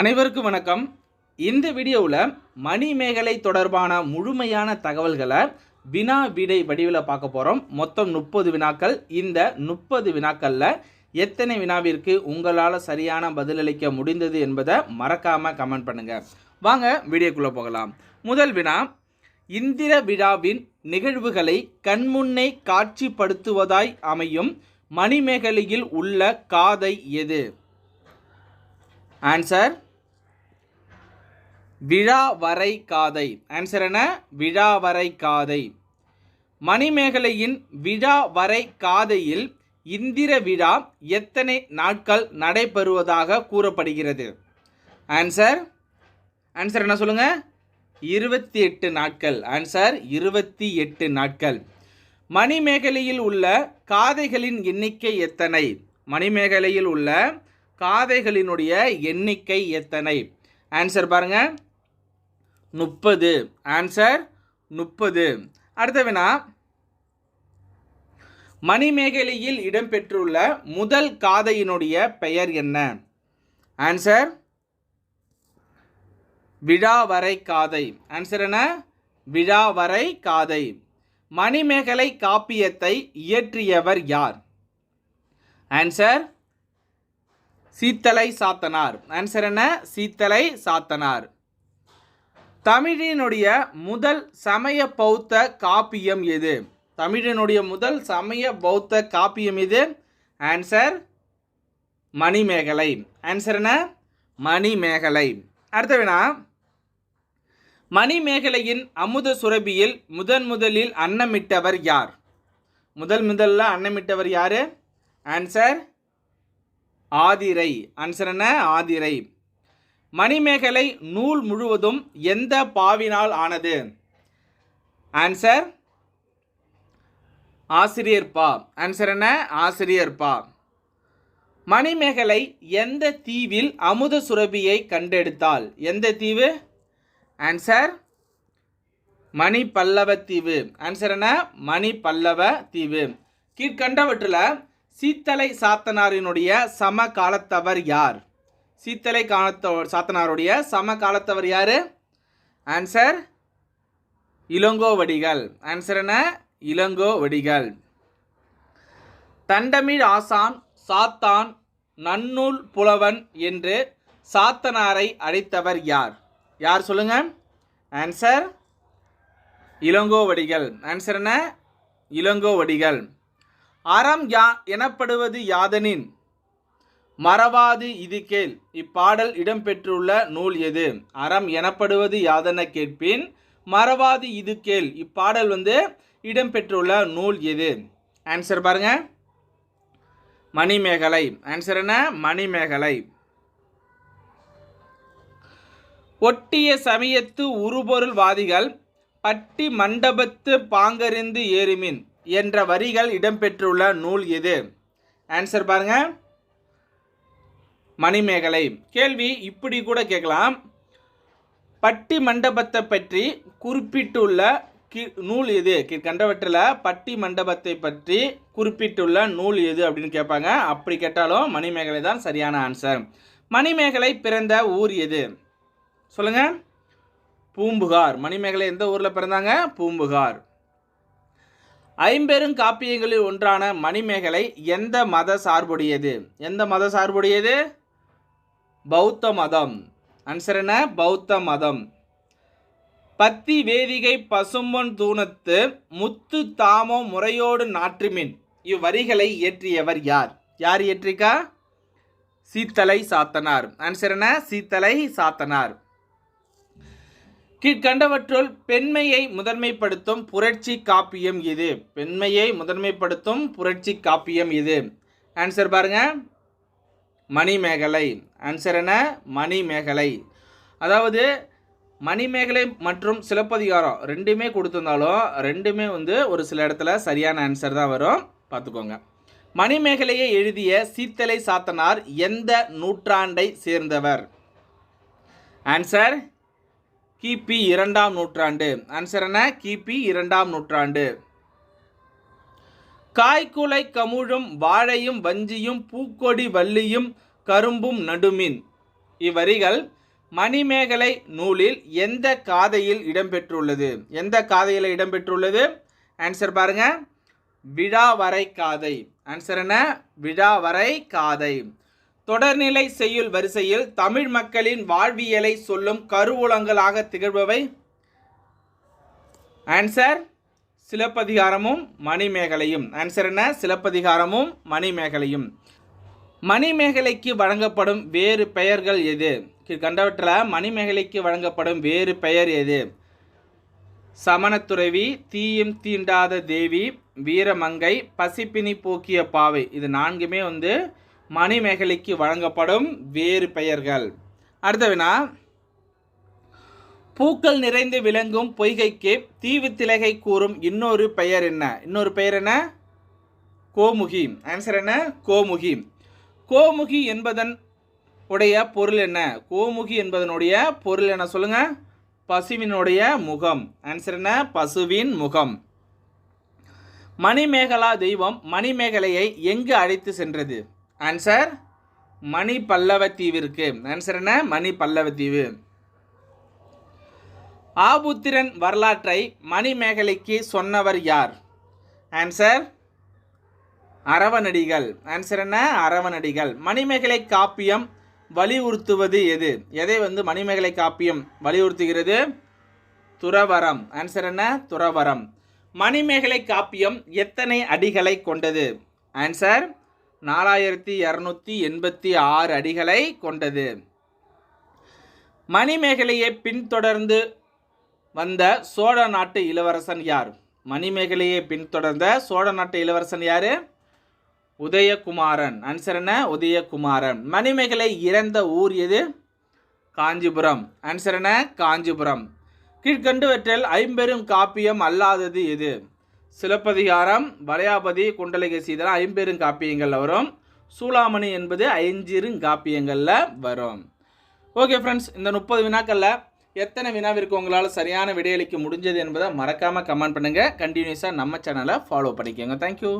அனைவருக்கும் வணக்கம். இந்த வீடியோவில் மணிமேகலை தொடர்பான முழுமையான தகவல்களை வினா விடை வடிவில் பார்க்க போகிறோம் மொத்தம் முப்பது வினாக்கள். இந்த முப்பது வினாக்களில் எத்தனை வினாவிற்கு உங்களால் சரியான பதிலளிக்க முடிந்தது என்பதை மறக்காமல் கமெண்ட் பண்ணுங்கள் வாங்க வீடியோக்குள்ளே போகலாம். முதல் வினா இந்திர விழாவின் நிகழ்வுகளை கண்முன்னே காட்சிப்படுத்துவதாய் அமையும் மணிமேகலையில் உள்ள காதை எது? ஆன்சர் விழாவரை காதை ஆன்சர் என்ன? விழாவரை காதை மணிமேகலையின் விழாவரை காதையில் இந்திர விழா எத்தனை நாட்கள் நடைபெறுவதாக கூறப்படுகிறது? ஆன்சர் ஆன்சர் என்ன சொல்லுங்க? இருபத்தி எட்டு நாட்கள். ஆன்சர் இருபத்தி எட்டு நாட்கள். மணிமேகலையில் உள்ள காதைகளின் எண்ணிக்கை எத்தனை? மணிமேகலையில் உள்ள காதைகளினுடைய எண்ணிக்கை எத்தனை? ஆன்சர் பாருங்கள் முப்பது. ஆன்சர் முப்பது. அடுத்த வினா. மணிமேகலையில் இடம்பெற்றுள்ள முதல் காதையினுடைய பெயர் என்ன? ஆன்சர் விழாவரை காதை. ஆன்சர் என்ன? விழாவரை காதை. மணிமேகலை காப்பியத்தை இயற்றியவர் யார்? ஆன்சர் சீத்தலை சாத்தனார். ஆன்சர் என்ன? சீத்தலை சாத்தனார். தமிழினுடைய முதல் சமய பௌத்த காப்பியம் எது? தமிழினுடைய முதல் சமய பௌத்த காப்பியம் எது? ஆன்சர் மணிமேகலை. ஆன்சர் என்ன? மணிமேகலை. அடுத்த வேணா மணிமேகலையின் அமுத சுரபியில் முதன் முதலில் அன்னமிட்டவர் யார்? முதல் முதல்ல அன்னமிட்டவர் யாரு? ஆன்சர் ஆதிரை. ஆன்சர் என்ன? ஆதிரை. மணிமேகலை நூல் முழுவதும் எந்த பாவினால் ஆனது? ஆன்சர் ஆசிரியர் பா. ஆன்சர் என்ன? ஆசிரியர் பா. மணிமேகலை எந்த தீவில் அமுத சுரபியை கண்டெடுத்தால் எந்த தீவு? ஆன்சர் மணி பல்லவ தீவு. ஆன்சர் என்ன? மணி பல்லவ தீவு. கீழ்கண்டவற்றில் சீத்தலை சாத்தனாரினுடைய சம காலத்தவர் யார்? சீத்தலை காலத்தோ சாத்தனாருடைய சம காலத்தவர் யார்? ஆன்சர் இளங்கோவடிகள். ஆன்சர் என்ன? இளங்கோவடிகள். தண்டமிழ் ஆசான் சாத்தான் நன்னூல் புலவன் என்று சாத்தனாரை அழைத்தவர் யார்? யார் சொல்லுங்க? ஆன்சர் இளங்கோவடிகள். ஆன்சர் என்ன? இளங்கோவடிகள். அறம் யா எனப்படுவது யாதனின்? மறவாது இது கேள். இப்பாடல் இடம்பெற்றுள்ள நூல் எது? அறம் எனப்படுவது யாதென கேட்பின். மறவாது இது கேள். இப்பாடல் வந்து இடம்பெற்றுள்ள நூல் எது? ஆன்சர் பாருங்க. மணிமேகலை. ஆன்சர் என்ன? மணிமேகலை. ஒட்டிய சமயத்து உருபொருள்வாதிகள் பட்டி மண்டபத்து பாங்கறிந்து ஏறுமின் என்ற வரிகள் இடம்பெற்றுள்ள நூல் எது? ஆன்சர் பாருங்கள் மணிமேகலை. கேள்வி இப்படி கூட கேட்கலாம். பட்டி மண்டபத்தை பற்றி குறிப்பிட்டுள்ள கி நூல் எது? கண்டவற்றில் பட்டி மண்டபத்தை பற்றி குறிப்பிட்டுள்ள நூல் எது அப்படின்னு கேட்பாங்க. அப்படி கேட்டாலும் மணிமேகலை தான் சரியான ஆன்சர் மணிமேகலை பிறந்த ஊர் எது? சொல்லுங்க. பூம்புகார். மணிமேகலை எந்த ஊரில் பிறந்தாங்க? பூம்புகார். ஐம்பெரும் காப்பியங்களில் ஒன்றான மணிமேகலை எந்த மத சார்புடையது? எந்த மத சார்புடையது? பௌத்த மதம். ஆன்சர் என்ன? பௌத்த மதம். பத்தி வேதிகை பசும்பொன் தூணத்து முத்து தாமோ முறையோடு நாற்றுமின். இவ்வரிகளை இயற்றியவர் யார்? யார் இயற்றிக்கா? சீத்தலை சாத்தனார். ஆன்சர் என்ன? சீத்தலை சாத்தனார். கீழ்கண்டவற்றுள் பெண்மையை முதன்மைப்படுத்தும் புரட்சி காப்பியம் இது. பெண்மையை முதன்மைப்படுத்தும் புரட்சி காப்பியம் இது. ஆன்சர் பாருங்க. மணிமேகலை. ஆன்சர் என்ன? மணிமேகலை. அதாவது மணிமேகலை மற்றும் சிலப்பதிகாரம் ரெண்டுமே கொடுத்துருந்தாலும் ரெண்டுமே வந்து ஒரு சில இடத்துல சரியான ஆன்சர் தான் வரும். பார்த்துக்கோங்க. மணிமேகலையை எழுதிய சீத்தலை சாத்தனார் எந்த நூற்றாண்டை சேர்ந்தவர்? ஆன்சர் கிபி இரண்டாம் நூற்றாண்டு. ஆன்சர் என்ன? கிபி இரண்டாம் நூற்றாண்டு. காய்குலை கமுழும் வாழையும் வஞ்சியும் பூக்கொடி வள்ளியும் கரும்பும் நடுமின். இவ்வரிகள் மணிமேகலை நூலில் எந்த காதையில் இடம்பெற்றுள்ளது? எந்த காதையில் இடம்பெற்றுள்ளது? ஆன்சர் பாருங்க. விழாவரை காதை. ஆன்சர் என்ன? விழாவரை காதை. தொடர்நிலை செய்யுள் வரிசையில் தமிழ் மக்களின் வாழ்வியலை சொல்லும் கருவூலங்களாக திகழ்பவை. ஆன்சர் சிலப்பதிகாரமும் மணிமேகலையும். ஆன்சர் என்ன? சிலப்பதிகாரமும் மணிமேகலையும். மணிமேகலைக்கு வழங்கப்படும் வேறு பெயர்கள் எது? கண்டவற்றில் மணிமேகலைக்கு வழங்கப்படும் வேறு பெயர் எது? சமணத்துறவி தீயும் தீண்டாத தேவி வீரமங்கை பசிப்பினி போக்கிய பாவை. இது நான்குமே வந்து மணிமேகலைக்கு வழங்கப்படும் வேறு பெயர்கள். அடுத்த வினா. பூக்கள் நிறைந்து விளங்கும் பொய்கைக்கு தீவு திலகை கூறும் இன்னொரு பெயர் என்ன? இன்னொரு பெயர் என்ன? கோமுகி. ஆன்சர் என்ன? கோமுகி. கோமுகி என்பதன் உடைய பொருள் என்ன? கோமுகி என்பதனுடைய பொருள் என்ன சொல்லுங்க? பசுவினுடைய முகம். ஆன்சர் என்ன? பசுவின் முகம். மணிமேகலா தெய்வம் மணிமேகலையை எங்கு அழைத்து சென்றது? ஆன்சர் மணி பல்லவ தீவிற்கு ஆன்சர் என்ன? மணி பல்லவ தீவு ஆபுத்திரன் வரலாற்றை மணிமேகலைக்கு சொன்னவர் யார்? ஆன்சர் அரவணடிகள் ஆன்சர் என்ன? அரவணடிகள் மணிமேகலை காப்பியம் வலியுறுத்துவது எது? எதை வந்து மணிமேகலை காப்பியம் வலியுறுத்துகிறது? துறவரம். ஆன்சர் என்ன? துறவரம். மணிமேகலை காப்பியம் எத்தனை அடிகளை கொண்டது? ஆன்சர் நாலாயிரத்தி இரநூத்தி எண்பத்தி ஆறு அடிகளை கொண்டது. மணிமேகலையை பின்தொடர்ந்து வந்த சோழ நாட்டு இளவரசன் யார்? மணிமேகலையை பின்தொடர்ந்த சோழ நாட்டு இளவரசன் யாரு? உதயகுமாரன். ஆன்சர் என்ன? உதயகுமாரன். மணிமேகலை இறந்த ஊர் எது? காஞ்சிபுரம். ஆன்சர் என்ன? காஞ்சிபுரம். கீழ்கண்டுவற்றில் ஐம்பெரும் காப்பியம் அல்லாதது எது? சிலப்பதிகாரம் வளையாபதி குண்டலிகை இதெல்லாம் ஐம்பெரும் காப்பியங்களில் வரும். சூளாமணி என்பது ஐஞ்சிருங்காப்பியங்களில் வரும். ஓகே ஃப்ரெண்ட்ஸ் இந்த முப்பது வினாக்களில் எத்தனை வினாவிற்கு உங்களால் சரியான விடையளிக்க முடிஞ்சது என்பதை மறக்காமல் கமெண்ட் பண்ணுங்கள் கண்டினியூஸாக நம்ம சேனலை ஃபாலோ பண்ணிக்கோங்க. தேங்க்யூ